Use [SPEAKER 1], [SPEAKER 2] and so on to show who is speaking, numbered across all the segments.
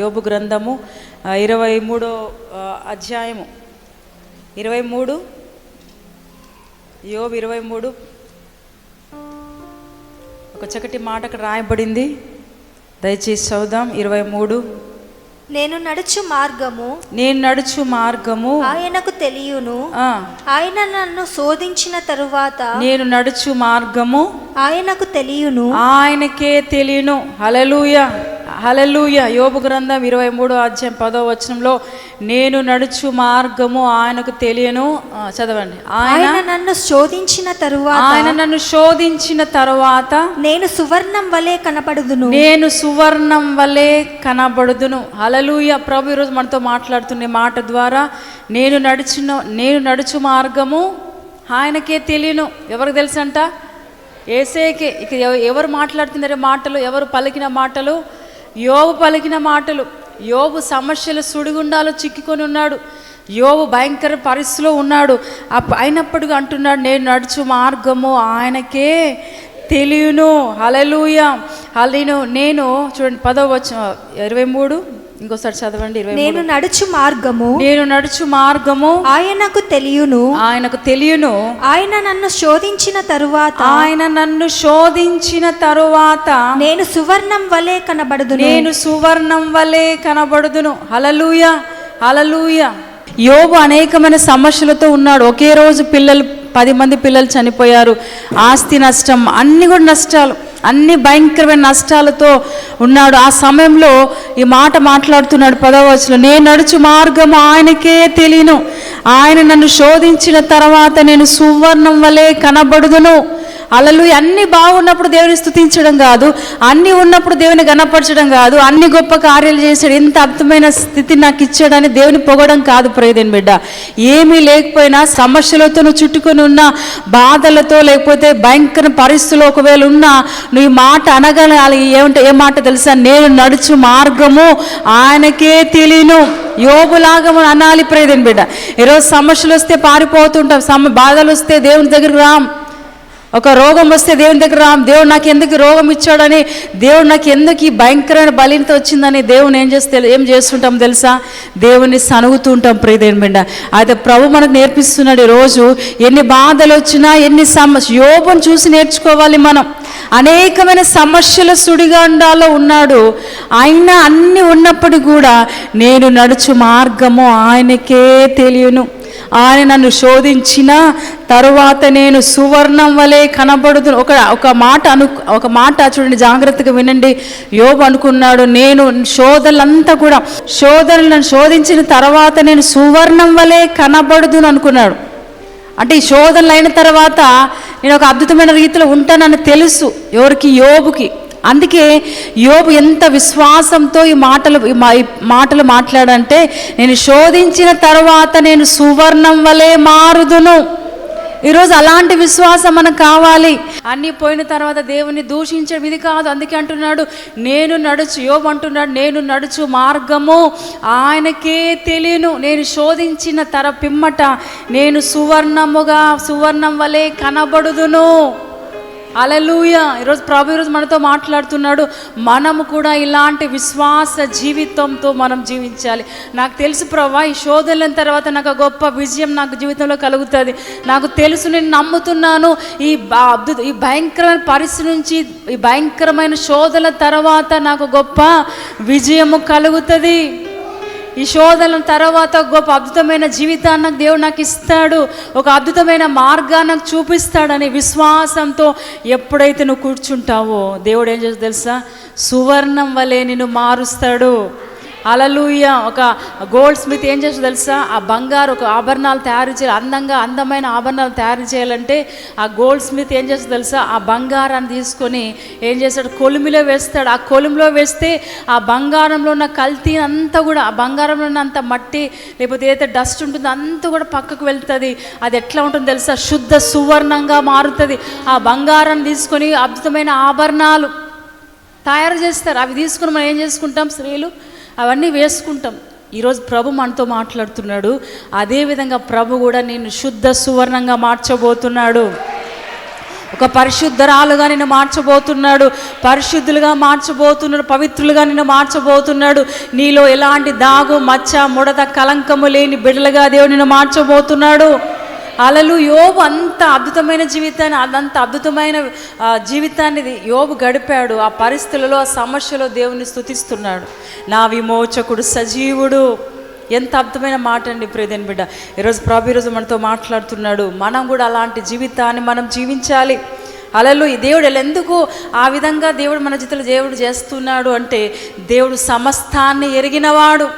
[SPEAKER 1] యోబు గ్రంథము ఇరవై మూడో అధ్యాయము. ఇరవై మూడు యోబు ఇరవై మూడు. ఒక చక్కటి మాట అక్కడ రాయబడింది. దయచేసి చదువుదాం. ఇరవై మూడు.
[SPEAKER 2] నేను నడుచు మార్గము
[SPEAKER 1] నేను నడుచు మార్గము
[SPEAKER 2] ఆయనకు తెలియను. ఆయన నన్ను శోధించిన తరువాత
[SPEAKER 1] నేను నడుచు మార్గము
[SPEAKER 2] ఆయనకు తెలియను.
[SPEAKER 1] ఆయనకే తెలియను. హలలుయ హలలుయ యోబు గ్రంథం ఇరవై మూడో అధ్యాయం పదో వచనంలో నేను నడుచు మార్గము ఆయనకు తెలియను. చదవండి. ఆయన
[SPEAKER 2] నన్ను శోధించిన తరువాత
[SPEAKER 1] ఆయన నన్ను శోధించిన తరువాత
[SPEAKER 2] నేను సువర్ణం వలె కనపడుదును.
[SPEAKER 1] నేను సువర్ణం వలె కనబడుదును. హలలుయ ప్రభు ఈరోజు మనతో మాట్లాడుతున్న మాట ద్వారా నేను నడిచిన నేను నడుచు మార్గము ఆయనకే తెలియను. ఎవరికి తెలుసంట? ఏసేకే. ఇక ఎవ- ఎవరు మాట్లాడుతున్నారు మాటలు ఎవరు పలికిన మాటలు యోబు పలికిన మాటలు యోబు సమస్యల సుడిగుండాలో చిక్కుకొని ఉన్నాడు. యోబు భయంకర పరిస్థితిలో ఉన్నాడు. అయినప్పటికీ అంటున్నాడు నేను నడుచు మార్గము ఆయనకే తెలియను. హలలుయ హలీను నేను చూడండి పదో వచ్చ ఇరవై మూడు. ఇంకోసారి చదవండి
[SPEAKER 2] నేను నడుచు మార్గము.
[SPEAKER 1] నేను నడుచు మార్గము.
[SPEAKER 2] ఆయనకు తెలియను.
[SPEAKER 1] ఆయనకు తెలియను.
[SPEAKER 2] ఆయన నన్ను శోధించిన తరువాత.
[SPEAKER 1] ఆయన నన్ను శోధించిన తరువాత.
[SPEAKER 2] నేను సువర్ణం వలె కనబడుదును.
[SPEAKER 1] నేను సువర్ణం వలె కనబడుదును. హలలుయ హలలుయ యోబు అనేకమైన సమస్యలతో ఉన్నాడు. ఒకే రోజు పిల్లలు పది మంది పిల్లలు చనిపోయారు. ఆస్తి నష్టం అన్ని కూడా నష్టాలు. అన్ని భయంకరమైన నష్టాలతో ఉన్నాడు. ఆ సమయంలో ఈ మాట మాట్లాడుతున్నాడు పదవచలో నేను నడుచు మార్గం ఆయనకే తెలియను. ఆయన నన్ను శోధించిన తర్వాత నేను సువర్ణం వలె కనబడుదును. అలలు అన్ని బాగున్నప్పుడు దేవుని స్థుతించడం కాదు అన్ని ఉన్నప్పుడు దేవుని గణపరచడం కాదు అన్ని గొప్ప కార్యాలు చేశాడు. ఎంత అద్భుతమైన స్థితి నాకు ఇచ్చాడని దేవుని పొగడం కాదు ప్రయోజనం బిడ్డ. ఏమీ లేకపోయినా సమస్యలతో నువ్వు చుట్టుకొని ఉన్న బాధలతో లేకపోతే భయంకర పరిస్థితులు ఒకవేళ ఉన్నా నువ్వు ఈ మాట అనగలగాలి. ఏమంటే ఏ మాట తెలుసా? నేను నడుచు మార్గము ఆయనకే తెలియను. యోగులాగా మనం అనాలి ప్రేదని బిడ్డ. ఈరోజు సమస్యలు వస్తే పారిపోతుంటాం. సమ బాధలు వస్తే దేవుని దగ్గరకు రాం. ఒక రోగం వస్తే దేవుని దగ్గర రాం దేవుడు నాకు ఎందుకు రోగం ఇచ్చాడని దేవుడు నాకు ఎందుకు ఈ భయంకరమైన బలింత వచ్చిందని దేవుని ఏం చేస్తే ఏం చేస్తుంటాం తెలుసా? దేవుని సనుగుతూ ఉంటాం ప్రియదేని బిడ్డ. అయితే ప్రభు మనకు నేర్పిస్తున్నాడు రోజు ఎన్ని బాధలు వచ్చినా ఎన్ని సమస్య యోగం చూసి నేర్చుకోవాలి మనం. అనేకమైన సమస్యల సుడిగాండాలో ఉన్నాడు. అయినా అన్ని ఉన్నప్పటికీ కూడా నేను నడుచు మార్గము ఆయనకే తెలియను. ఆయన నన్ను శోధించిన తరువాత నేను సువర్ణం వలె కనబడుతు ఒక ఒక మాట అను ఒక మాట చూడండి జాగ్రత్తగా వినండి. యోబు అనుకున్నాడు నేను శోధలంతా కూడా శోధనలను శోధించిన తర్వాత నేను సువర్ణం వలె కనబడుదును అనుకున్నాడు. అంటే ఈ శోధనలు అయిన తర్వాత నేను ఒక అద్భుతమైన రీతిలో ఉంటానని తెలుసు ఎవరికి? యోబుకి. అందుకే యోబు ఎంత విశ్వాసంతో ఈ మాటలు ఈ మా- ఈ మాటలు మాట్లాడంటే నేను శోధించిన తర్వాత నేను సువర్ణం వలె మారుదును. ఈరోజు అలాంటి విశ్వాసం మనకు కావాలి. అన్నీ పోయిన తర్వాత దేవుని దూషించడం ఇది కాదు. అందుకే అంటున్నాడు నేను నడుచు యోబు అంటున్నాడు నేను నడుచు మార్గము ఆయనకే తెలియను. నేను శోధించిన తర పిమ్మట నేను సువర్ణముగా సువర్ణం వలె కనబడుదును. అలలుయ. ఈరోజు ప్రభు ఈరోజు మనతో మాట్లాడుతున్నాడు. మనము కూడా ఇలాంటి విశ్వాస జీవితంతో మనం జీవించాలి. నాకు తెలుసు ప్రభా ఈ శోధనల తర్వాత నాకు గొప్ప విజయం నాకు జీవితంలో కలుగుతుంది. నాకు తెలుసు నేను నమ్ముతున్నాను. ఈ అద్భుత ఈ భయంకరమైన పరిస్థితి నుంచి ఈ భయంకరమైన శోధల తర్వాత నాకు గొప్ప విజయము కలుగుతుంది. ఈ శోధన తర్వాత గొప్ప అద్భుతమైన జీవితాన్ని నాకు దేవుడు నాకు ఇస్తాడు ఒక అద్భుతమైన మార్గాన్ని నాకు విశ్వాసంతో ఎప్పుడైతే నువ్వు కూర్చుంటావో దేవుడు ఏం చేస్తా తెలుసా? సువర్ణం వలె నిన్ను మారుస్తాడు. అలలుయ ఒక గోల్డ్ స్మిత్ ఏం చేస్తాడు తెలుసా? ఆ బంగారు ఒక ఆభరణాలు తయారు చేయాలి. అందంగా అందమైన ఆభరణాలు తయారు చేయాలంటే ఆ గోల్డ్ స్మిత్ ఏం చేస్తాడు తెలుసా? ఆ బంగారాన్ని తీసుకొని ఏం చేస్తాడు? కొలిమిలో వేస్తాడు. ఆ కొలిమిలో వేస్తే ఆ బంగారంలో ఉన్న కల్తీ అంతా కూడా ఆ బంగారంలో ఉన్న అంత మట్టి లేకపోతే ఏదైతే డస్ట్ ఉంటుందో అంతా కూడా పక్కకు వెళ్తుంది. అది ఎట్లా ఉంటుందో తెలుసా? శుద్ధ సువర్ణంగా మారుతుంది. ఆ బంగారాన్ని తీసుకొని అద్భుతమైన ఆభరణాలు తయారు చేస్తారు. అవి తీసుకుని మనం ఏం చేసుకుంటాం? స్త్రీలు అవన్నీ వేసుకుంటాం. ఈరోజు ప్రభు మనతో మాట్లాడుతున్నాడు. అదేవిధంగా ప్రభు కూడా నేను శుద్ధ సువర్ణంగా మార్చబోతున్నాడు. ఒక పరిశుద్ధరాలుగా నిన్ను మార్చబోతున్నాడు. పరిశుద్ధులుగా మార్చబోతున్నాడు పవిత్రులుగా నిన్ను మార్చబోతున్నాడు. నీలో ఎలాంటి దాగు మచ్చ ముడత కలంకము లేని బిడ్డలుగా దేవుడు నిన్ను మార్చబోతున్నాడు. అలలు యోబు అంత అద్భుతమైన జీవితాన్ని అదంత అద్భుతమైన జీవితాన్ని యోబు గడిపాడు. ఆ పరిస్థితులలో ఆ సమస్యలో దేవుని స్తుతిస్తున్నాడు. నా విమోచకుడు సజీవుడు. ఎంత అద్భుతమైన మాట అండి ప్రియదేని బిడ్డ. ఈరోజు ప్రభు ఈరోజు మనతో మాట్లాడుతున్నాడు. మనం కూడా అలాంటి జీవితాన్ని మనం జీవించాలి. అలలు ఈ దేవుడు ఎందుకు ఆ విధంగా దేవుడు మన జీవితంలో దేవుడు చేస్తున్నాడు అంటే దేవుడు సమస్తాన్ని ఎరిగినవాడు.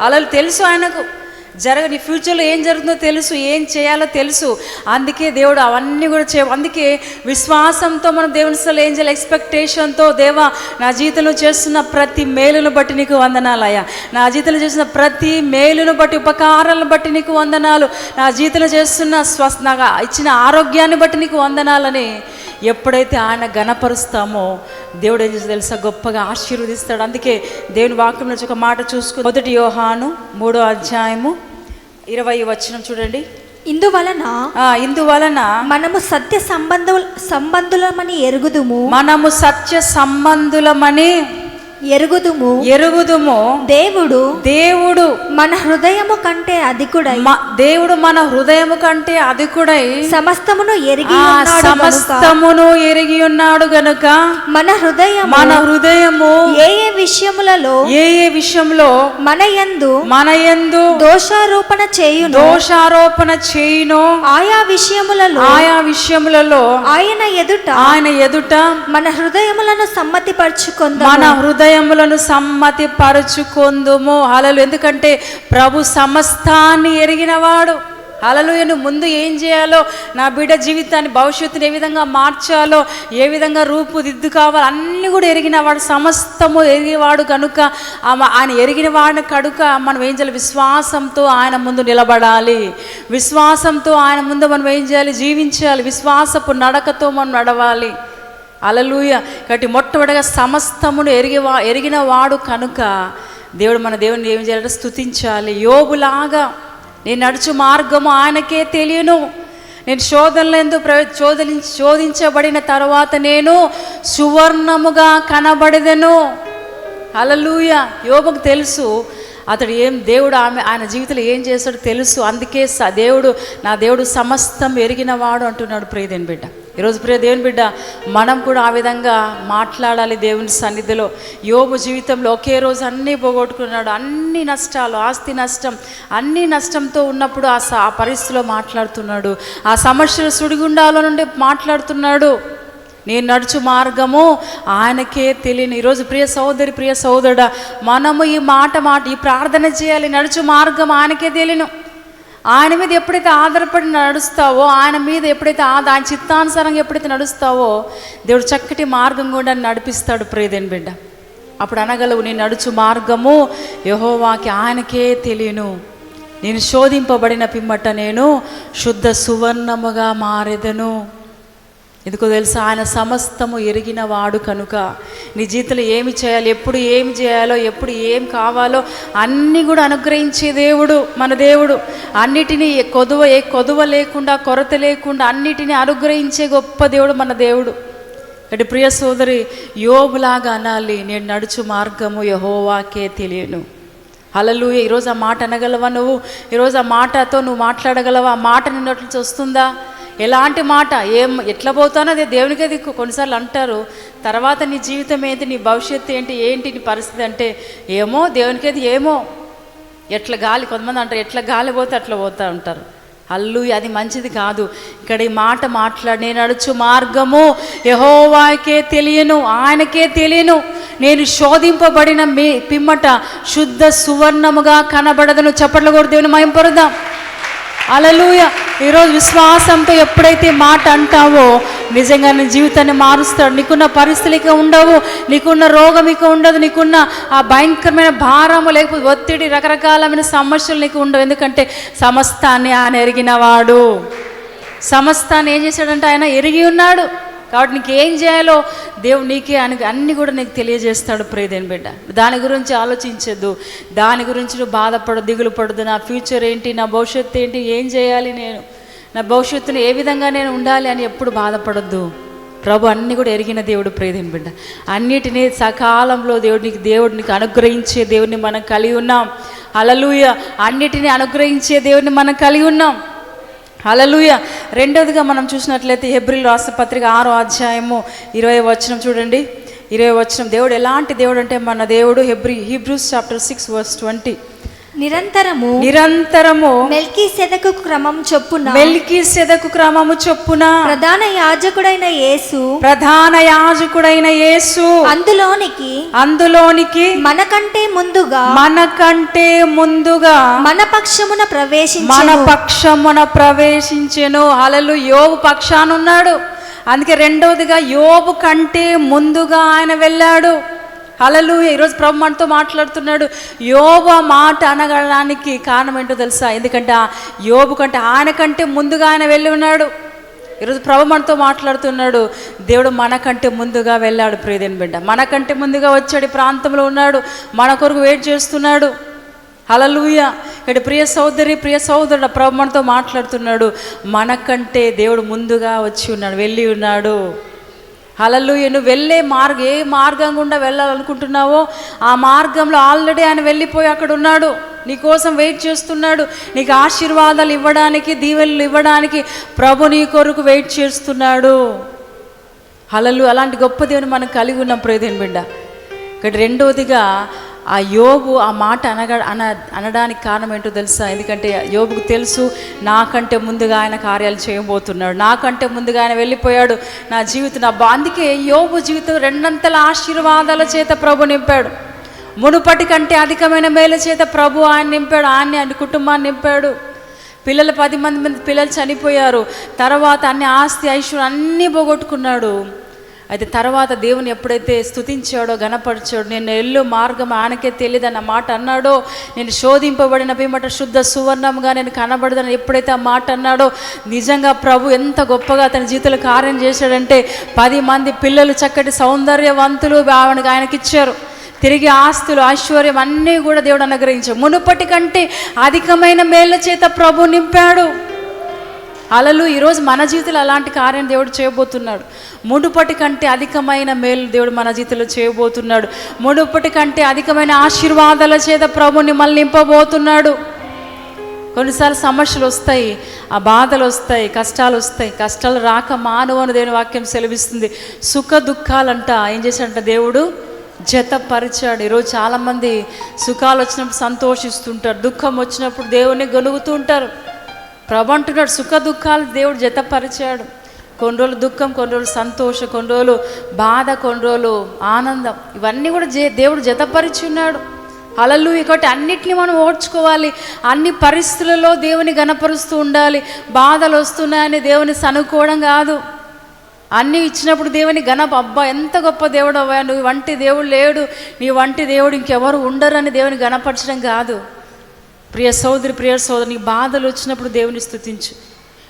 [SPEAKER 1] అలలు తెలుసు ఆయనకు. జరగని ఫ్యూచర్లో ఏం జరుగుతుందో తెలుసు ఏం చేయాలో తెలుసు. అందుకే దేవుడు అవన్నీ కూడా చే అందుకే విశ్వాసంతో మనం దేవుని స్థలం ఏం చేయాలి? ఎక్స్పెక్టేషన్తో దేవా నా జీవితంలో చేస్తున్న ప్రతి మేలును బట్టి నీకు వందనాలయ్యా నా జీవితంలో చేస్తున్న ప్రతి మేలును బట్టి ఉపకారాలను బట్టి నీకు వందనాలు. నా జీవితంలో చేస్తున్న స్వస్ నాకు ఇచ్చిన ఆరోగ్యాన్ని బట్టి నీకు వందనాలని ఎప్పుడైతే ఆయన గణపరుస్తామో దేవుడు ఏం చేసి తెలుసా? గొప్పగా ఆశీర్వదిస్తాడు. అందుకే దేవుని వాక్యం నుంచి ఒక మాట చూసుకుని మొదటి యోహాను మూడో అధ్యాయము ఇరవై వచనం చూడండి.
[SPEAKER 2] ఇందువలన
[SPEAKER 1] ఇందువలన
[SPEAKER 2] మనము సత్య సంబంధు సంబంధులమని ఎరుగుదుము.
[SPEAKER 1] మనము సత్య సంబంధులమని
[SPEAKER 2] ఎరుగుదుము.
[SPEAKER 1] ఎరుగుదుము.
[SPEAKER 2] దేవుడు
[SPEAKER 1] దేవుడు
[SPEAKER 2] మన హృదయము కంటే అధికుడై
[SPEAKER 1] దేవుడు మన హృదయము కంటే అధికుడై
[SPEAKER 2] సమస్తమును ఎరిగి
[SPEAKER 1] సమస్తమును ఎరిగి ఉన్నాడు గనుక
[SPEAKER 2] మన హృదయము
[SPEAKER 1] మన హృదయము
[SPEAKER 2] ఏ ఏ విషయములలో
[SPEAKER 1] ఏ ఏ విషయంలో
[SPEAKER 2] మన యందు
[SPEAKER 1] మన యందు
[SPEAKER 2] దోషారోపణ చేయును.
[SPEAKER 1] దోషారోపణ చేయును.
[SPEAKER 2] ఆయా విషయములలో
[SPEAKER 1] ఆయా విషయములలో
[SPEAKER 2] ఆయన ఎదుట
[SPEAKER 1] ఆయన ఎదుట
[SPEAKER 2] మన హృదయములను సమ్మతిపరచుకుందాం
[SPEAKER 1] మన హృదయములను సమ్మతి పరుచుకొందుము అలలు ఎందుకంటే ప్రభు సమస్తాన్ని ఎరిగినవాడు అలలు ముందు ఏం చేయాలో నా బిడ్డ జీవితాన్ని భవిష్యత్తుని ఏ విధంగా మార్చాలో ఏ విధంగా రూపుదిద్దు కావాలో అన్నీ కూడా ఎరిగినవాడు సమస్తము ఎరిగినవాడు కనుక ఆయన ఎరిగిన వాడిని కనుక మనం ఏం చేయాలి? విశ్వాసంతో ఆయన ముందు నిలబడాలి. విశ్వాసంతో ఆయన ముందు మనం ఏం చేయాలి? జీవించాలి. విశ్వాసపు నడకతో మనం నడవాలి. అలలుయ కాబట్టి మొట్టమొదటిగా సమస్తమును ఎరిగివా ఎరిగిన వాడు కనుక దేవుడు మన దేవుని ఏం చేయాలంటే స్థుతించాలి యోగులాగా నేను నడుచు మార్గము ఆయనకే తెలియను. నేను శోధనలు ఎందుకు ప్ర శోధని శోధించబడిన తర్వాత నేను సువర్ణముగా కనబడదను. అలలుయ యోగకు తెలుసు అతడు ఏం దేవుడు ఆమె ఆయన జీవితంలో ఏం చేస్తాడో తెలుసు. అందుకే దేవుడు నా దేవుడు సమస్తం ఎరిగినవాడు అంటున్నాడు ప్రియదేని బిడ్డ. ఈరోజు ప్రియ దేవుని బిడ్డ మనం కూడా ఆ విధంగా మాట్లాడాలి దేవుని సన్నిధిలో. యోబు జీవితంలో ఒకే రోజు అన్నీ పోగొట్టుకున్నాడు. అన్ని నష్టాలు ఆస్తి నష్టం అన్ని నష్టంతో ఉన్నప్పుడు ఆ స- ఆ పరిస్థితిలో మాట్లాడుతున్నాడు. ఆ సమస్యలు సుడిగుండాల నుండి మాట్లాడుతున్నాడు. నేను నడుచు మార్గము ఆయనకే తెలియని. ఈరోజు ప్రియ సోదరి ప్రియ సోదరుడా మనము ఈ మాట మాట ఈ ప్రార్థన చేయాలి. నడుచు మార్గం ఆయనకే తెలియను. ఆయన మీద ఎప్పుడైతే ఆధారపడి నడుస్తావో ఆయన మీద ఎప్పుడైతే ఆయన చిత్తానుసారంగా ఎప్పుడైతే నడుస్తావో దేవుడు చక్కటి మార్గం కూడా నడిపిస్తాడు ప్రియదేని బిడ్డ. అప్పుడు అనగలవు నేను నడుచు మార్గము యహోవాకి ఆయనకే తెలియను. నేను శోధింపబడిన పిమ్మట నేను శుద్ధ సువర్ణముగా మారెదను. ఎందుకో తెలుసా? ఆయన సమస్తము ఎరిగిన వాడు కనుక నీ జీవితంలో ఏమి చేయాలి ఎప్పుడు ఏమి చేయాలో ఎప్పుడు ఏం కావాలో అన్నీ కూడా అనుగ్రహించే దేవుడు మన దేవుడు. అన్నిటినీ కొదువ ఏ కొదువ లేకుండా కొరత లేకుండా అన్నిటినీ అనుగ్రహించే గొప్ప దేవుడు మన దేవుడు. అంటే ప్రియ సోదరి యోబులాగా అనాలి నేను నడుచు మార్గము యహోవాకే తెలియను. అలలు ఈరోజు ఆ మాట అనగలవా నువ్వు? ఈరోజు ఆ మాటతో నువ్వు మాట్లాడగలవా? ఆ మాట నిన్నట్లు వస్తుందా? ఎలాంటి మాట? ఏం ఎట్లా పోతానో అదే దేవునికి అది కొన్నిసార్లు అంటారు తర్వాత నీ జీవితం ఏంటి నీ భవిష్యత్తు ఏంటి ఏంటి నీ పరిస్థితి అంటే ఏమో దేవునికి ఏమో. ఎట్లా గాలి కొంతమంది అంటారు ఎట్లా గాలి పోతే అట్లా పోతా ఉంటారు అల్లు అది మంచిది కాదు. ఇక్కడ ఈ మాట మాట్లాడి నేను నడుచు మార్గము యహోవాకే తెలియను ఆయనకే తెలియను. నేను శోధింపబడిన మీ పిమ్మట శుద్ధ సువర్ణముగా కనబడదను. చప్పట్లు కూడా దేవుని మయంపరుదాం అలలుయ ఈరోజు విశ్వాసంతో ఎప్పుడైతే మాట అంటావో నిజంగా నీ జీవితాన్ని మారుస్తాడు. నీకున్న పరిస్థితులు ఇక ఉండవు. నీకున్న రోగం ఇక ఉండదు. నీకున్న ఆ భయంకరమైన భారము లేకపోతే ఒత్తిడి రకరకాలమైన సమస్యలు నీకు ఉండవు. ఎందుకంటే సమస్తాన్ని ఆయన ఎరిగినవాడు సమస్తాన్ని ఏం చేశాడంటే ఆయన ఎరిగి ఉన్నాడు. కాబట్టి నీకు ఏం చేయాలో దేవుడు నీకే అని అన్నీ కూడా నీకు తెలియజేస్తాడు ప్రేదేని బిడ్డ. దాని గురించి ఆలోచించద్దు. దాని గురించి నువ్వు బాధపడు దిగులు పడదు నా ఫ్యూచర్ ఏంటి నా భవిష్యత్తు ఏంటి ఏం చేయాలి నేను? నా భవిష్యత్తును ఏ విధంగా నేను ఉండాలి అని ఎప్పుడు బాధపడద్దు. ప్రభు అన్ని కూడా ఎరిగిన దేవుడు ప్రేదేని బిడ్డ. అన్నిటినీ సకాలంలో దేవుడికి దేవుడికి అనుగ్రహించే దేవుడిని మనం కలిగి ఉన్నాం. అలలుయ అన్నిటినీ అనుగ్రహించే దేవుడిని మనం కలిగి ఉన్నాం. హలలుయ రెండవదిగా మనం చూసినట్లయితే హెబ్రిల్ రాష్ట్ర పత్రిక ఆరో అధ్యాయము ఇరవై వచనం చూడండి. ఇరవై వచనం. దేవుడు ఎలాంటి దేవుడు అంటే మన దేవుడు? హెబ్రి Hebrews chapter six verse twenty.
[SPEAKER 2] నిరంతరము
[SPEAKER 1] నిరంతరము
[SPEAKER 2] మెల్కీ సెదకు క్రమం చొప్పున
[SPEAKER 1] మెల్కి సెదకు క్రమము చొప్పున
[SPEAKER 2] ప్రధాన యాజకుడైన యేసు
[SPEAKER 1] ప్రధాన యాజకుడైన యేసు
[SPEAKER 2] అందులోనికి
[SPEAKER 1] అందులోనికి
[SPEAKER 2] మనకంటే ముందుగా
[SPEAKER 1] మనకంటే ముందుగా
[SPEAKER 2] మన పక్షమున
[SPEAKER 1] మన
[SPEAKER 2] ప్రవేశించెను
[SPEAKER 1] పక్షమున ప్రవేశించెను. అలలు యోబు పక్షానున్నాడు. అందుకే రెండవదిగా యోబు కంటే ముందుగా ఆయన వెళ్ళాడు. అలలు ఈరోజు ప్రభు మనతో మాట్లాడుతున్నాడు. యోబు ఆ మాట అనగడానికి కారణం ఏంటో తెలుసా? ఎందుకంటే ఆ యోబు కంటే ఆయన కంటే ముందుగా ఆయన వెళ్ళి ఉన్నాడు. ఈరోజు ప్రభు మనతో మాట్లాడుతున్నాడు. దేవుడు మనకంటే ముందుగా వెళ్ళాడు ప్రియదేని బిడ్డ. మనకంటే ముందుగా వచ్చాడు ప్రాంతంలో ఉన్నాడు. మన కొరకు వెయిట్ చేస్తున్నాడు. హలలుయ ఇక్కడ ప్రియ సోదరి ప్రియ సోదరుడు ప్రభు మనతో మాట్లాడుతున్నాడు. మనకంటే దేవుడు ముందుగా వచ్చి ఉన్నాడు వెళ్ళి ఉన్నాడు. హలల్లుయ్య నువ్వు వెళ్ళే మార్గం ఏ మార్గం గుండా వెళ్ళాలనుకుంటున్నావో ఆ మార్గంలో ఆల్రెడీ ఆయన వెళ్ళిపోయి అక్కడ ఉన్నాడు. నీ కోసం వెయిట్ చేస్తున్నాడు. నీకు ఆశీర్వాదాలు ఇవ్వడానికి దీవెనలు ఇవ్వడానికి ప్రభు నీ కొరకు వెయిట్ చేస్తున్నాడు. హలలు అలాంటి గొప్ప దేవుని మనం కలిగి ఉన్నాం ప్రేదేని బిడ్డ. ఇక్కడ రెండవదిగా ఆ యోగు ఆ మాట అనగ అన అనడానికి కారణం ఏంటో తెలుసా? ఎందుకంటే యోగుకు తెలుసు నాకంటే ముందుగా ఆయన కార్యాలు చేయబోతున్నాడు. నాకంటే ముందుగా ఆయన వెళ్ళిపోయాడు. నా జీవితం నా బా అందుకే యోగు జీవితం రెండంతల ఆశీర్వాదాల చేత ప్రభు నింపాడు. మునుపటి కంటే అధికమైన మేల చేత ప్రభు ఆయన నింపాడు ఆయన్ని ఆయన కుటుంబాన్ని నింపాడు. పిల్లలు పది మంది మంది పిల్లలు చనిపోయారు. తర్వాత అన్ని ఆస్తి ఐశ్వర్యం అన్నీ పోగొట్టుకున్నాడు. అయితే తర్వాత దేవుని ఎప్పుడైతే స్తుతించాడో గణపరిచాడో నేను ఎల్లు మార్గం ఆయనకే తెలియదన్న మాట అన్నాడో నేను శోధింపబడిన పిమ్మట శుద్ధ సువర్ణంగా నేను కనబడదని ఎప్పుడైతే ఆ మాట అన్నాడో నిజంగా ప్రభు ఎంత గొప్పగా తన జీవితంలో కార్యం చేశాడంటే పది మంది పిల్లలు చక్కటి సౌందర్యవంతులు ఆవిడకి ఆయనకి ఇచ్చారు తిరిగి ఆస్తులు ఐశ్వర్యం అన్నీ కూడా దేవుడు అనుగ్రహించాడు. మునుపటి కంటే అధికమైన మేళ్ళ చేత ప్రభు నింపాడు. అలలు ఈరోజు మన జీవితంలో అలాంటి కార్యం దేవుడు చేయబోతున్నాడు. మునుపటి కంటే అధికమైన మేలు దేవుడు మన జీవితంలో చేయబోతున్నాడు. మునుపటి కంటే అధికమైన ఆశీర్వాదాల చేత ప్రభుని మళ్ళీ నింపబోతున్నాడు. కొన్నిసార్లు సమస్యలు వస్తాయి ఆ బాధలు వస్తాయి కష్టాలు వస్తాయి. కష్టాలు రాక మానవు అని దేవుని వాక్యం సెలవిస్తుంది. సుఖ దుఃఖాలంట ఏం చేశాడంట దేవుడు? జతపరిచాడు. ఈరోజు చాలామంది సుఖాలు వచ్చినప్పుడు సంతోషిస్తుంటారు దుఃఖం వచ్చినప్పుడు దేవుణ్ణి గొనుగుతూ ఉంటారు. ప్రభు అంటున్నాడు సుఖ దుఃఖాలు దేవుడు జతపరిచాడు. కొన్ని రోజులు దుఃఖం కొన్ని రోజులు సంతోషం కొన్ని రోజులు బాధ కొన్ని రోజులు ఆనందం. ఇవన్నీ కూడా జే దేవుడు జతపరిచి ఉన్నాడు అలలు ఇకటి అన్నిటిని మనం ఓడ్చుకోవాలి అన్ని పరిస్థితులలో దేవుని గనపరుస్తూ ఉండాలి. బాధలు వస్తున్నాయని దేవుని సనుకోవడం కాదు. అన్నీ ఇచ్చినప్పుడు దేవుని గణప అబ్బా ఎంత గొప్ప దేవుడు అవ్వా నువ్వు వంటి దేవుడు లేడు. నీ వంటి దేవుడు ఇంకెవరు ఉండరని దేవుని గణపరచడం కాదు. ప్రియ సోదరి ప్రియ సోదరు నీకు బాధలు వచ్చినప్పుడు దేవుని స్థుతించు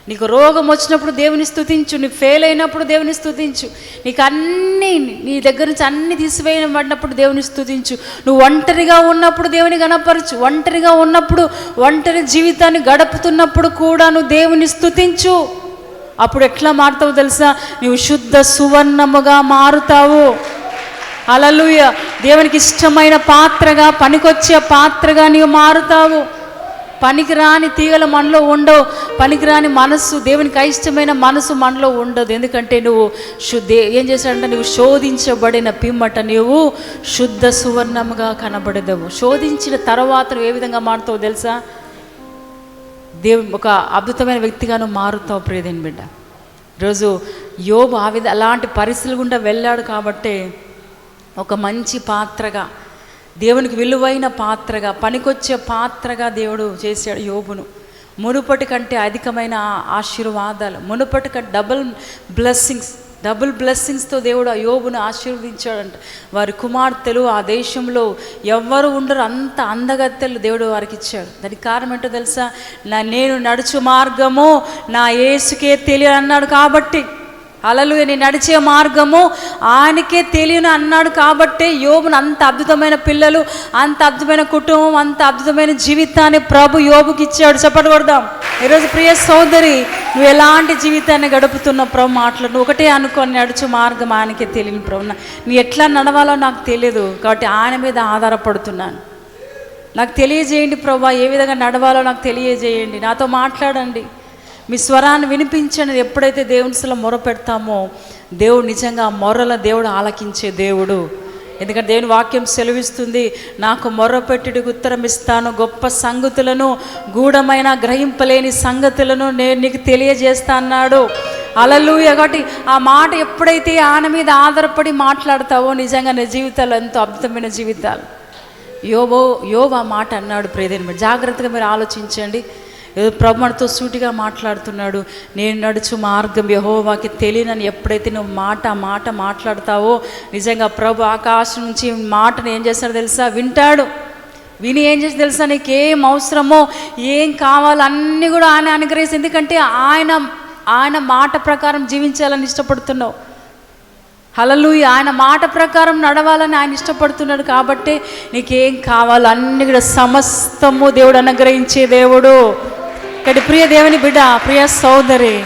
[SPEAKER 1] నీకు రోగం వచ్చినప్పుడు దేవుని స్థుతించు నీ ఫెయిల్ అయినప్పుడు దేవుని స్థుతించు నీకు అన్నీ నీ దగ్గర నుంచి అన్ని తీసివేయబడినప్పుడు దేవుని స్థుతించు నువ్వు ఒంటరిగా ఉన్నప్పుడు దేవుని గనపరచు ఒంటరిగా ఉన్నప్పుడు ఒంటరి జీవితాన్ని గడుపుతున్నప్పుడు కూడా నువ్వు దేవుని స్థుతించు అప్పుడు ఎట్లా మారుతావు తెలుసా? నువ్వు శుద్ధ సువర్ణముగా మారుతావు. అలలుయ దేవునికి ఇష్టమైన పాత్రగా పనికొచ్చే పాత్రగా నీవు మారుతావు. పనికిరాని తీగల మనలో ఉండవు. పనికిరాని మనస్సు దేవునికి అయిష్టమైన మనసు మనలో ఉండదు. ఎందుకంటే నువ్వు శుద్ధి ఏం చేశాడంటే నువ్వు శోధించబడిన పిమ్మట నీవు శుద్ధ సువర్ణముగా కనబడదవు. శోధించిన తర్వాత నువ్వు ఏ విధంగా మారుతావు తెలుసా? దేవు ఒక అద్భుతమైన వ్యక్తిగాను మారుతావు ప్రియదేని బిడ్డ. ఈరోజు యోబు ఆ విధ అలాంటి పరిస్థితులు గుండా వెళ్ళాడు కాబట్టే ఒక మంచి పాత్రగా దేవునికి విలువైన పాత్రగా పనికొచ్చే పాత్రగా దేవుడు చేశాడు యోబును. మునుపటి కంటే అధికమైన ఆశీర్వాదాలు మునుపటి కంటే డబుల్ బ్లెస్సింగ్స్ డబుల్ బ్లెస్సింగ్స్తో దేవుడు ఆ యోబును ఆశీర్వదించాడంట. వారి కుమార్తెలు ఆ దేశంలో ఎవ్వరు ఉండరు అంత అందగత్తెలు దేవుడు వారికి ఇచ్చాడు. దానికి కారణం ఏంటో తెలుసా? నా నేను నడుచు మార్గము నా యేసుకే తెలియదు అన్నాడు కాబట్టి. అలలు నేను నడిచే మార్గము ఆయనకే తెలియను అన్నాడు కాబట్టే యోబును అంత అద్భుతమైన పిల్లలు అంత అద్భుతమైన కుటుంబం అంత అద్భుతమైన జీవితాన్ని ప్రభు యోబుకి ఇచ్చాడు. చెప్పడు కొడదాం. ఈరోజు ప్రియ సోదరి నువ్వు ఎలాంటి జీవితాన్ని గడుపుతున్న ప్రభు మాటలు? నువ్వు ఒకటే అనుకొని నడుచు మార్గం ఆయనకే తెలియని ప్రభు. నీ ఎట్లా నడవాలో నాకు తెలియదు కాబట్టి ఆయన మీద ఆధారపడుతున్నాను. నాకు తెలియజేయండి ప్రభా ఏ విధంగా నడవాలో నాకు తెలియజేయండి. నాతో మాట్లాడండి. మీ స్వరాన్ని వినిపించని ఎప్పుడైతే దేవునిసలో మొర పెడతామో దేవుడు నిజంగా మొర్రల దేవుడు ఆలకించే దేవుడు. ఎందుకంటే దేవుని వాక్యం సెలవిస్తుంది నాకు మొర్ర పెట్టుడికి ఉత్తరం ఇస్తాను గొప్ప సంగతులను గూఢమైన గ్రహింపలేని సంగతులను నేను నీకు తెలియజేస్తా అన్నాడు. అలలుయ కాబట్టి ఆ మాట ఎప్పుడైతే ఆయన మీద ఆధారపడి మాట్లాడతావో నిజంగా నీ జీవితాలు ఎంతో అద్భుతమైన జీవితాలు. యోబో యోబు ఆ మాట అన్నాడు ప్రేదేని జాగ్రత్తగా మీరు ఆలోచించండి. మనతో సూటిగా మాట్లాడుతున్నాడు. నేను నడుచు మార్గం యహోవాకి తెలియనని ఎప్పుడైతే నువ్వు మాట మాట మాట్లాడతావో నిజంగా ప్రభు ఆకాశం నుంచి మాటను ఏం చేస్తాడో తెలుసా? వింటాడు. విని ఏం చేసి తెలుసా? నీకు ఏం అవసరమో ఏం కావాలో అన్నీ కూడా ఆయన అనుగ్రహిస్తుంది ఎందుకంటే ఆయన ఆయన మాట ప్రకారం జీవించాలని ఇష్టపడుతున్నావు. హలలు ఆయన మాట ప్రకారం నడవాలని ఆయన ఇష్టపడుతున్నాడు కాబట్టి నీకేం కావాలో అన్ని కూడా సమస్తము దేవుడు అనుగ్రహించే దేవుడు. ఇక్కడ ప్రియ దేవుని బిడ్డ ప్రియ సోదరి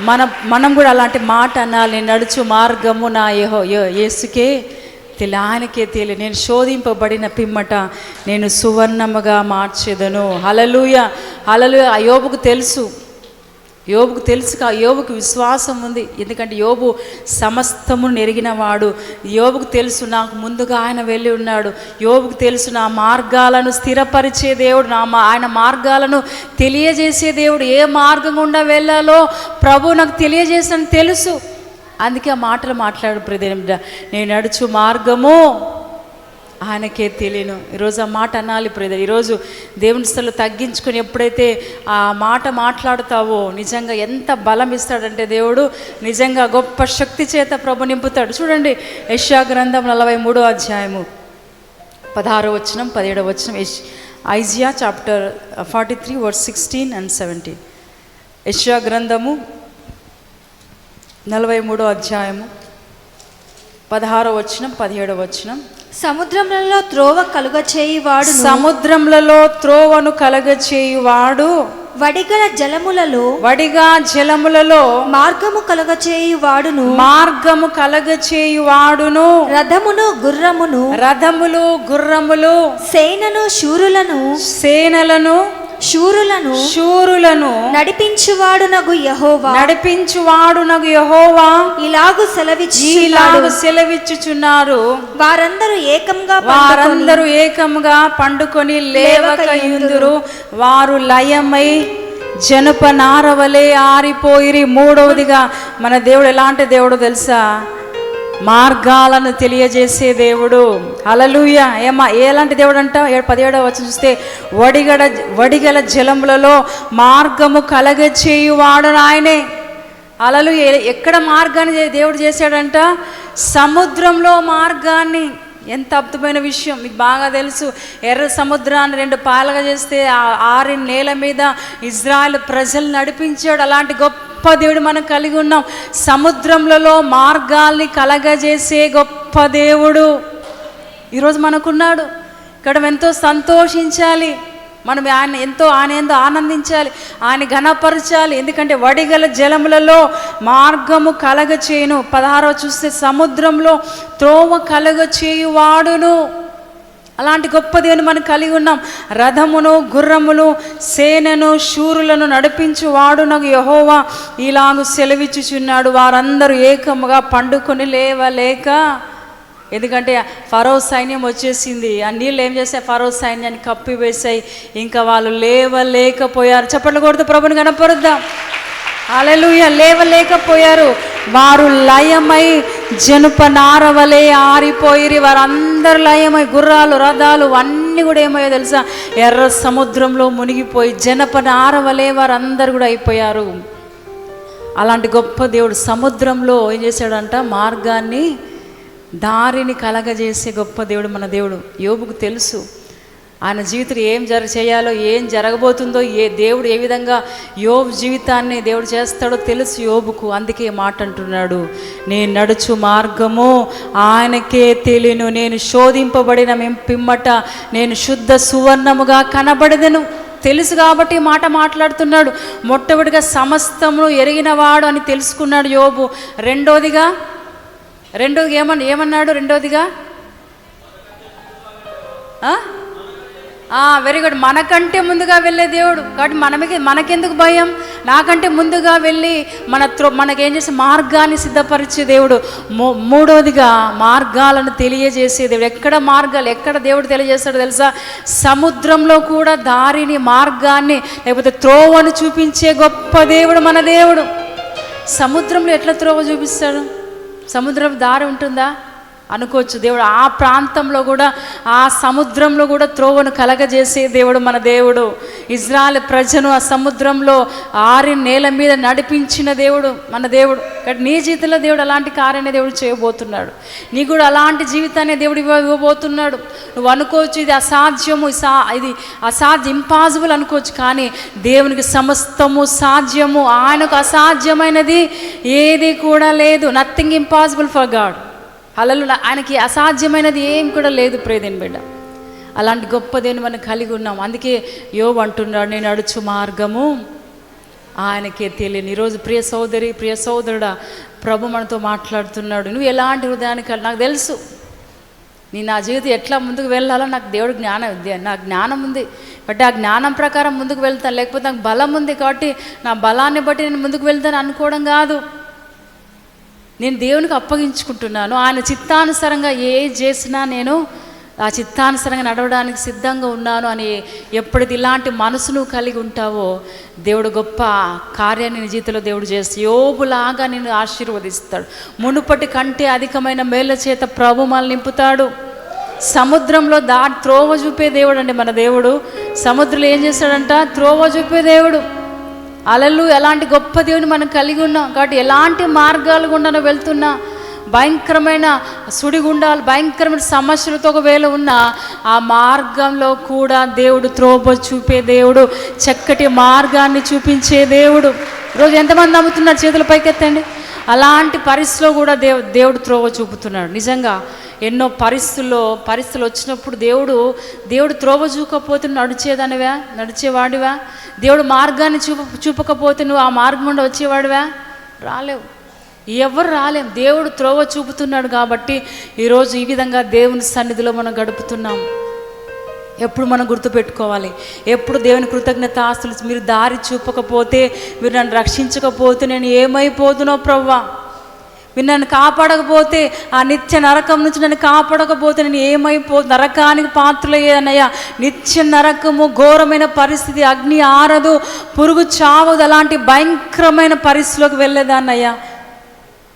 [SPEAKER 1] మన మనం కూడా అలాంటి మాట అనాలి నేను నడుచు మార్గము నా యహో యో- యేసుకే తెలి ఆయనకే తెలియ నేను శోధింపబడిన పిమ్మట నేను సువర్ణముగా మార్చేదను. హలలుయ హలలుయ ఆ యోబుకు తెలుసు. యోబుకు తెలుసు కా యోబుకు విశ్వాసం ఉంది. ఎందుకంటే యోబు సమస్తము నెరిగినవాడు. యోబుకు తెలుసు నాకు ముందుగా ఆయన వెళ్ళి ఉన్నాడు. యోబుకు తెలుసు నా మార్గాలను స్థిరపరిచే దేవుడు నా మా- ఆయన మార్గాలను తెలియజేసే దేవుడు. ఏ మార్గం గుండా వెళ్ళాలో ప్రభు నాకు తెలియజేసని తెలుసు. అందుకే ఆ మాటలు మాట్లాడు ప్రదేశం నేను నడుచు మార్గము. ఆయనకే తెలియను. ఈరోజు ఆ మాట అనాలి బ్రదర్. ఈరోజు దేవుని స్థలం తగ్గించుకొని ఎప్పుడైతే ఆ మాట మాట్లాడుతావో నిజంగా ఎంత బలం ఇస్తాడంటే దేవుడు నిజంగా గొప్ప శక్తి చేత ప్రభు నింపుతాడు. చూడండి యశా గ్రంథం నలభై మూడో అధ్యాయము. పదహారో వచనం పదిహేడో వచనం. Isaiah chapter forty three verse sixteen and seventeen. యశా గ్రంథము నలభై మూడో అధ్యాయము. పదహారో వచనం పదిహేడో వచనం.
[SPEAKER 2] సముద్రములలో త్రోవ కలుగ చేయువాడు
[SPEAKER 1] సముద్రములలో త్రోవను కలగచేయువాడు.
[SPEAKER 2] వడిగల జలములలో
[SPEAKER 1] వడిగా జలములలో
[SPEAKER 2] మార్గము కలుగ చేయువాడును
[SPEAKER 1] మార్గము కలగచేయువాడును.
[SPEAKER 2] రథమును గుర్రమును.
[SPEAKER 1] రథములు గుర్రములు.
[SPEAKER 2] సేనను శూరులను.
[SPEAKER 1] సేనలను
[SPEAKER 2] శూరులను
[SPEAKER 1] శూరులను
[SPEAKER 2] నడిపించువాడునగు యహోవా.
[SPEAKER 1] నడిపించువాడు నగు యహోవా.
[SPEAKER 2] ఇలాగు సెలవిచ్చి
[SPEAKER 1] ఈలాగు సెలవిచ్చుచున్నారు.
[SPEAKER 2] వారందరూ ఏకంగా
[SPEAKER 1] వారందరూ ఏకముగా పండుకొని లేవక యుందురు వారు లయమై జనప నారవలే ఆరిపోయిరి. మూడవదిగా మన దేవుడు ఎలాంటి దేవుడు తెలుసా? మార్గాలను తెలియజేసే దేవుడు. అలలుయ ఏమా ఎలాంటి దేవుడు అంట పదిహేడవ వచ్చి చూస్తే వడిగడ వడిగల జలములలో మార్గము కలగచేయువాడు ఆయనే అలలు ఎక్కడ మార్గాన్ని దేవుడు చేశాడంట? సముద్రంలో మార్గాన్ని. ఎంత అద్భుతమైన విషయం. మీకు బాగా తెలుసు. ఎర్ర సముద్రాన్ని రెండు పాలుగా చేస్తే ఆరి నేల మీద ఇజ్రాయెల్ ప్రజలు నడిపించాడు. అలాంటి గొప్ప దేవుడు మనం కలిగి ఉన్నాం. సముద్రములలో మార్గాల్ని కలగజేసే గొప్ప దేవుడు. ఈరోజు మనకున్నాడు. ఇక్కడ ఎంతో సంతోషించాలి. మనం ఆయన ఎంతో ఆయన ఎంతో ఆనందించాలి. ఆయన ఘనపరచాలి. ఎందుకంటే వడిగల జలములలో మార్గము కలగ చేయను పదహారవ చూస్తే సముద్రంలో త్రోవ కలగ చేయువాడును అలాంటి గొప్ప దేవుని మనం కలిగి ఉన్నాం. రథమును గుర్రమును సేనను శూరులను నడిపించు వాడునగు యహోవా. ఇలాగు సెలవిచ్చుచున్నాడు. వారందరూ ఏకముగా పండుకొని లేవలేక. ఎందుకంటే ఫరో సైన్యం వచ్చేసింది. ఆ నీళ్ళు ఏం చేస్తాయి ఫరో సైన్యాన్ని కప్పివేశాయి. ఇంకా వాళ్ళు లేవలేకపోయారు. చప్పట్లు కొడుతూ ప్రభుని కనపరుద్దాం. అలెలుయ లేవలేకపోయారు. వారు లయమై జనుప నారవలే ఆరిపోయిరి వారందరూ లయమై గుర్రాలు రథాలు అన్నీ కూడా ఏమయ్యో తెలుసా? ఎర్ర సముద్రంలో మునిగిపోయి జనప నారవలే వారందరూ కూడా అయిపోయారు. అలాంటి గొప్ప దేవుడు సముద్రంలో ఏం చేశాడంట? మార్గాన్ని దారిని కలగజేసే గొప్ప దేవుడు మన దేవుడు. యోబుకు తెలుసు. ఆయన జీవితం ఏం జర చేయాలో ఏం జరగబోతుందో ఏ దేవుడు ఏ విధంగా యోబు జీవితాన్ని దేవుడు చేస్తాడో తెలుసు యోబుకు. అందుకే మాట అంటున్నాడు. నేను నడుచు మార్గము ఆయనకే తెలియను. నేను శోధింపబడిన పిమ్మట నేను శుద్ధ సువర్ణముగా కనబడదను. తెలుసు కాబట్టి మాట మాట్లాడుతున్నాడు. మొట్టమొదటిగా సమస్తమును ఎరిగినవాడు అని తెలుసుకున్నాడు యోబు. రెండోదిగా రెండోది ఏమన్నా ఏమన్నాడు రెండోదిగా? వెరీ గుడ్ మనకంటే ముందుగా వెళ్ళే దేవుడు. కాబట్టి మనకి మనకెందుకు భయం? నాకంటే ముందుగా వెళ్ళి మన త్రో మనకేం చేసే మార్గాన్ని సిద్ధపరిచే దేవుడు. మూ- మూడవదిగా మార్గాలను తెలియజేసే దేవుడు. ఎక్కడ మార్గాలు ఎక్కడ దేవుడు తెలియజేస్తాడో తెలుసా? సముద్రంలో కూడా దారిని మార్గాన్ని లేకపోతే త్రోవను చూపించే గొప్ప దేవుడు మన దేవుడు. సముద్రంలో ఎట్లా త్రోవ చూపిస్తాడు? సముద్రం దారి ఉంటుందా? అనుకోవచ్చు. దేవుడు ఆ ప్రాంతంలో కూడా ఆ సముద్రంలో కూడా త్రోవను కలగజేసే దేవుడు మన దేవుడు. ఇజ్రాయల్ ప్రజను ఆ సముద్రంలో ఆరి నేల మీద నడిపించిన దేవుడు మన దేవుడు. కాబట్టి నీ జీవితంలో దేవుడు అలాంటి కార్యాన్ని దేవుడు చేయబోతున్నాడు. నీ కూడా అలాంటి జీవితాన్ని దేవుడు ఇవ్వబోతున్నాడు. నువ్వు అనుకోవచ్చు ఇది అసాధ్యము సా ఇది అసాధ్య ఇంపాసిబుల్ అనుకోవచ్చు. కానీ దేవునికి సమస్తము సాధ్యము. ఆయనకు అసాధ్యమైనది ఏది కూడా లేదు. నథింగ్ ఇంపాసిబుల్ ఫర్ గాడ్ అలలు ఆయనకి అసాధ్యమైనది ఏం కూడా లేదు ప్రేదేని బిడ్డ. అలాంటి గొప్పదేనమని మనం కలిగి ఉన్నాం. అందుకే యోబు అంటున్నాడు నేను అడుచు మార్గము. ఆయనకే తెలియని ఈరోజు ప్రియ సోదరి ప్రియ సోదరుడా ప్రభు మనతో మాట్లాడుతున్నాడు. నువ్వు ఎలాంటి హృదయానికి నాకు తెలుసు. నేను నా జీవితం ఎట్లా ముందుకు వెళ్ళాలో నాకు దేవుడు జ్ఞానం ఉంది. నాకు జ్ఞానం ఉంది. బట్ ఆ జ్ఞానం ప్రకారం ముందుకు వెళ్తాను. లేకపోతే నాకు బలం ఉంది కాబట్టి నా బలాన్ని బట్టి నేను ముందుకు వెళ్తాను అనుకోవడం కాదు. నేను దేవునికి అప్పగించుకుంటున్నాను. ఆయన చిత్తానుసారంగా ఏ చేసినా నేను ఆ చిత్తానుసారంగా నడవడానికి సిద్ధంగా ఉన్నాను అని ఎప్పుడైతే ఇలాంటి మనసును కలిగి ఉంటావో దేవుడు గొప్ప కార్యాన్ని నీ జీవితంలో దేవుడు చేస్తే యోగులాగా నేను ఆశీర్వదిస్తాడు. మునుపటి కంటే అధికమైన మేళ్ళ చేత ప్రభు మనల్ని నింపుతాడు. సముద్రంలో దా త్రోవ చూపే దేవుడు అండి మన దేవుడు. సముద్రంలో ఏం చేస్తాడంట త్రోవ చూపే దేవుడు. అలలు ఎలాంటి గొప్ప దేవుని మనం కలిగి ఉన్నాం. కాబట్టి ఎలాంటి మార్గాలు గుండా వెళ్తున్నా భయంకరమైన సుడిగుండాలు భయంకరమైన సమస్యలతో ఒకవేళ ఉన్నా ఆ మార్గంలో కూడా దేవుడు త్రోవ చూపే దేవుడు చక్కటి మార్గాన్ని చూపించే దేవుడు. రోజు ఎంతమంది నమ్ముతున్నారు చేతుల పైకెత్తండి. అలాంటి పరిస్థితిలో కూడా దేవు దేవుడు త్రోవ చూపుతున్నాడు. నిజంగా ఎన్నో పరిస్థితుల్లో పరిస్థితులు వచ్చినప్పుడు దేవుడు దేవుడు త్రోవ చూకపోతే నడిచేదానివా? నడిచేవాడివా? దేవుడు మార్గాన్ని చూప చూపకపోతే నువ్వు ఆ మార్గం గుండా వచ్చేవాడువా? రాలేవు. ఎవరు రాలేం. దేవుడు త్రోవ చూపుతున్నాడు కాబట్టి ఈరోజు ఈ విధంగా దేవుని సన్నిధిలో మనం గడుపుతున్నాం. ఎప్పుడు మనం గుర్తుపెట్టుకోవాలి. ఎప్పుడు దేవుని కృతజ్ఞత ఆస్తులు మీరు దారి చూపకపోతే మీరు నన్ను రక్షించకపోతే నేను ఏమైపోతున్నో ప్రవ్వా? మీరు నన్ను కాపాడకపోతే ఆ నిత్య నరకం నుంచి నన్ను కాపాడకపోతే నేను ఏమైపో నరకానికి పాత్రలయ్యానయ్యా నిత్య నరకము ఘోరమైన పరిస్థితి అగ్ని ఆరదు పురుగు చావదు అలాంటి భయంకరమైన పరిస్థితిలోకి వెళ్ళేదాన్నయ్యా.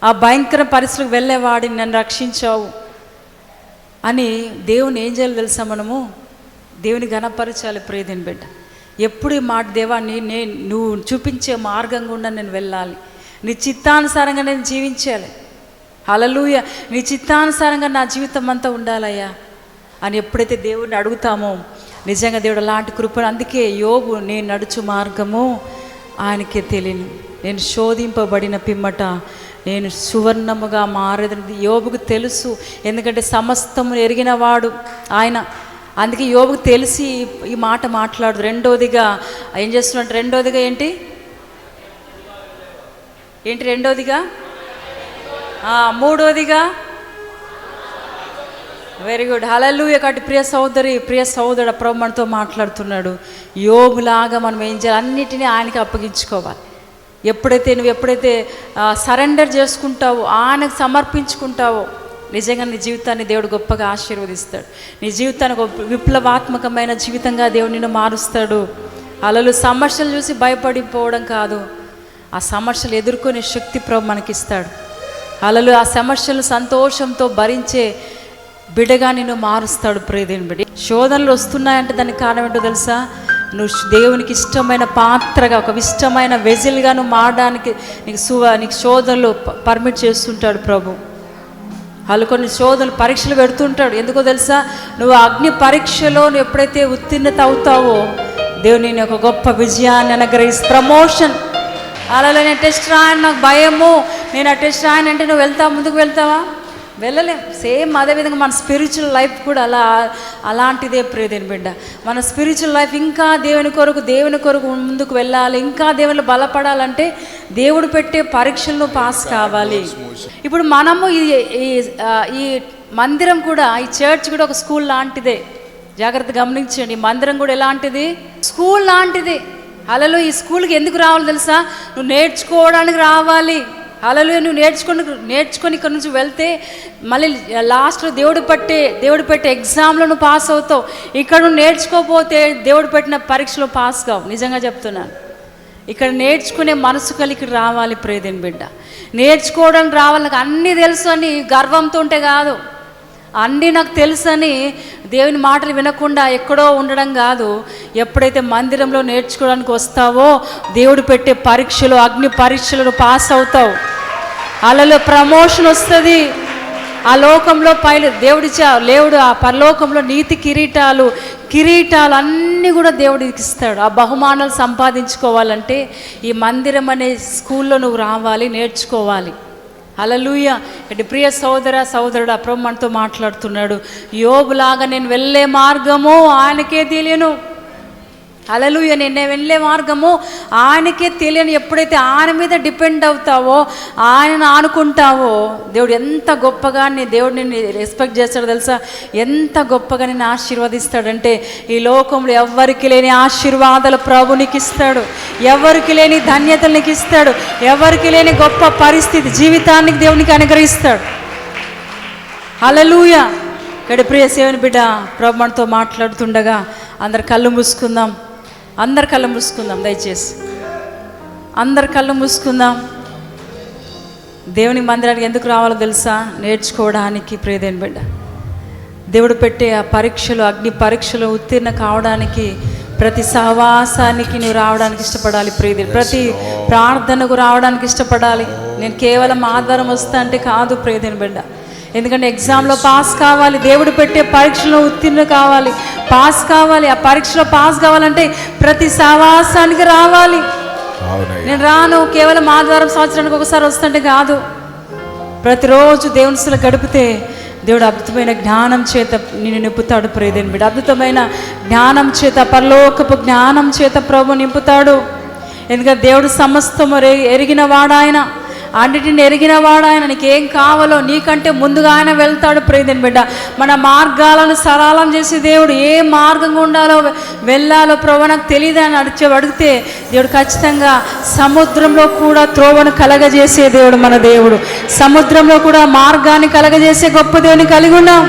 [SPEAKER 1] ఆ భయంకర పరిస్థితిలోకి వెళ్ళేవాడిని నన్ను రక్షించావు అని దేవుని ఏం చేయాలి తెలుసా మనము? దేవుని గణపరచాలి ప్రియదిని బిడ్డ. ఎప్పుడు ఈ మాట దేవా నీ నేను నువ్వు చూపించే మార్గం గుండా నేను వెళ్ళాలి. నీ చిత్తానుసారంగా నేను జీవించాలి. హలలుయ నీ చిత్తానుసారంగా నా జీవితం అంతా ఉండాలయ్యా. అని ఎప్పుడైతే దేవుడిని అడుగుతామో నిజంగా దేవుడు అలాంటి కృపను అందుకే యోగు నేను నడుచు మార్గము ఆయనకే తెలియను. నేను శోధింపబడిన పిమ్మట నేను సువర్ణముగా మారేది యోబుకు తెలుసు. ఎందుకంటే సమస్తము ఎరిగినవాడు ఆయన. అందుకే యోబుకు తెలిసి ఈ మాట మాట్లాడు రెండోదిగా ఏం చేస్తున్నాడు? రెండోదిగా ఏంటి? ఏంటి రెండోదిగా? మూడోదిగా? వెరీ గుడ్ హలలు కాబట్టి ప్రియ సోదరి ప్రియ సోదరుడు ప్రభు మనతో మాట్లాడుతున్నాడు. యోగులాగా మనం ఏం చేయాలి? అన్నిటినీ ఆయనకి అప్పగించుకోవాలి. ఎప్పుడైతే నువ్వు ఎప్పుడైతే సరెండర్ చేసుకుంటావో ఆయనకు సమర్పించుకుంటావో నిజంగా నీ జీవితాన్ని దేవుడు గొప్పగా ఆశీర్వదిస్తాడు. నీ జీవితాన్ని గొప్ప విప్లవాత్మకమైన జీవితంగా దేవుడు నిన్ను మారుస్తాడు. అలలు సమస్యలు చూసి భయపడిపోవడం కాదు. ఆ సమస్యలు ఎదుర్కొనే శక్తి ప్రభు మనకిస్తాడు. అలలు ఆ సమస్యలు సంతోషంతో భరించే బిడగా నిన్ను మారుస్తాడు ప్రేదేని బిడ్డ. శోధనలు వస్తున్నాయంటే దానికి కారణం ఏంటో తెలుసా? నువ్వు దేవునికి ఇష్టమైన పాత్రగా ఒక ఇష్టమైన వెజిల్గా నువ్వు మారడానికి నీకు సువ నీకు శోధనలు పర్మిట్ చేస్తుంటాడు ప్రభు. వాళ్ళు కొన్ని శోధనలు పరీక్షలు పెడుతుంటాడు. ఎందుకో తెలుసా? నువ్వు అగ్ని పరీక్షలో నువ్వు ఎప్పుడైతే ఉత్తీర్ణత అవుతావో దేవుని ఒక గొప్ప విజయాన్ని అనుగ్రహిస్ ప్రమోషన్ అలా నేను టెస్ట్ రాయను నాకు భయము. నేను ఆ టెస్ట్ రాయను అంటే నువ్వు వెళ్తావా? ముందుకు వెళ్తావా? వెళ్ళలేం. సేమ్ అదేవిధంగా మన స్పిరిచువల్ లైఫ్ కూడా అలా అలాంటిదే ప్రియదేని బిడ్డ. మన స్పిరిచువల్ లైఫ్ ఇంకా దేవుని కొరకు దేవుని కొరకు ముందుకు వెళ్ళాలి. ఇంకా దేవుని బలపడాలంటే దేవుడు పెట్టే పరీక్షలను పాస్ కావాలి. ఇప్పుడు మనము ఈ ఈ, మందిరం కూడా ఈ చర్చ్ కూడా ఒక స్కూల్ లాంటిదే. జాగ్రత్త గమనించండి. మందిరం కూడా ఎలాంటిది? స్కూల్ లాంటిది. అలలో ఈ స్కూల్కి ఎందుకు రావాలి తెలుసా? నువ్వు నేర్చుకోవడానికి రావాలి. అలలో నువ్వు నేర్చుకొని నేర్చుకొని ఇక్కడ నుంచి వెళ్తే మళ్ళీ లాస్ట్లో దేవుడు పట్టే దేవుడు పెట్టే ఎగ్జామ్లో నువ్వు పాస్ అవుతావు. ఇక్కడ నువ్వు నేర్చుకోకపోతే దేవుడు పెట్టిన పరీక్షలో పాస్ కావు. నిజంగా చెప్తున్నాను ఇక్కడ నేర్చుకునే మనసు కలిగి రావాలి ప్రేదేని బిడ్డ. నేర్చుకోవడానికి రావాలి నాకు అన్నీ తెలుసు అని గర్వంతో ఉంటే కాదు. అన్నీ నాకు తెలుసని దేవుని మాటలు వినకుండా ఎక్కడో ఉండడం కాదు. ఎప్పుడైతే మందిరంలో నేర్చుకోవడానికి వస్తావో దేవుడు పెట్టే పరీక్షలు అగ్ని పరీక్షలను పాస్ అవుతావు. అలలో ప్రమోషన్ వస్తుంది. ఆ లోకంలో పైలు దేవుడిచ్చే లేవుడు ఆ పరలోకంలో నీతి కిరీటాలు కిరీటాలు అన్నీ కూడా దేవుడికి ఇస్తాడు. ఆ బహుమానాలు సంపాదించుకోవాలంటే ఈ మందిరం అనే స్కూల్లో నువ్వు రావాలి నేర్చుకోవాలి. అలలుయ అంటే ప్రియ సోదర సోదరుడు అప్పుడు మనతో మాట్లాడుతున్నాడు. యోబులాగా నేను వెళ్ళే మార్గము ఆయనకే తెలియను. అలలుయ నిన్న వెళ్ళే మార్గము ఆయనకే తెలియని ఎప్పుడైతే ఆయన మీద డిపెండ్ అవుతావో ఆయనను ఆనుకుంటావో దేవుడు ఎంత గొప్పగా నీ దేవుడు నిన్ను రెస్పెక్ట్ చేస్తాడో తెలుసా? ఎంత గొప్పగా నిన్ను ఆశీర్వదిస్తాడంటే ఈ లోకంలో ఎవ్వరికి లేని ఆశీర్వాదాలు ప్రభునికి ఇస్తాడు. ఎవరికి లేని ధన్యతలు నీకు ఇస్తాడు. ఎవరికి లేని గొప్ప పరిస్థితి జీవితానికి దేవునికి అనుగ్రహిస్తాడు. అలలుయ ఇక్కడ ప్రియ సేవని బిడ్డ ప్రభు మనతో మాట్లాడుతుండగా అందరు కళ్ళు మూసుకుందాం. అందరు కళ్ళు మూసుకుందాం దయచేసి. అందరు కళ్ళు మూసుకుందాం. దేవుని మందిరానికి ఎందుకు రావాలో తెలుసా? నేర్చుకోవడానికి ప్రియదేని బిడ్డ. దేవుడు పెట్టే ఆ పరీక్షలు అగ్ని పరీక్షలు ఉత్తీర్ణ కావడానికి ప్రతి సహవాసానికి నువ్వు రావడానికి ఇష్టపడాలి ప్రియది ప్రతి ప్రార్థనకు రావడానికి ఇష్టపడాలి. నేను కేవలం ఆధారం వస్తా అంటే కాదు ప్రియదేని బిడ్డ. ఎందుకంటే ఎగ్జామ్లో పాస్ కావాలి దేవుడు పెట్టే పరీక్షలో ఉత్తీర్ణ కావాలి. పాస్ కావాలి ఆ పరీక్షలో పాస్ కావాలంటే ప్రతి సహవాసానికి రావాలి. నేను రాను కేవలం ఆదివారం సంవత్సరానికి ఒకసారి వస్తుంటే కాదు. ప్రతిరోజు దేవుని సలు గడిపితే దేవుడు అద్భుతమైన జ్ఞానం చేత నిన్ను నింపుతాడు ప్రేదేని బిడ్డ. అద్భుతమైన జ్ఞానం చేత పరలోకపు జ్ఞానం చేత ప్రభు నింపుతాడు. ఎందుకంటే దేవుడు సమస్తము ఎరి- ఎరిగిన వాడాయన అన్నిటిని ఎరిగిన ఆయన నీకేం కావాలో నీకంటే ముందుగా ఆయన వెళ్తాడు ప్రేదేని బిడ్డ. మన మార్గాలను సరళం చేసే దేవుడు ఏ మార్గంగా ఉండాలో వెళ్ళాలో ప్రభు నాకు తెలియదు అని అడిచే అడిగితే దేవుడు ఖచ్చితంగా సముద్రంలో కూడా త్రోవను కలగజేసే దేవుడు మన దేవుడు. సముద్రంలో కూడా మార్గాన్ని కలగజేసే గొప్ప దేవుని కలిగి ఉన్నాం.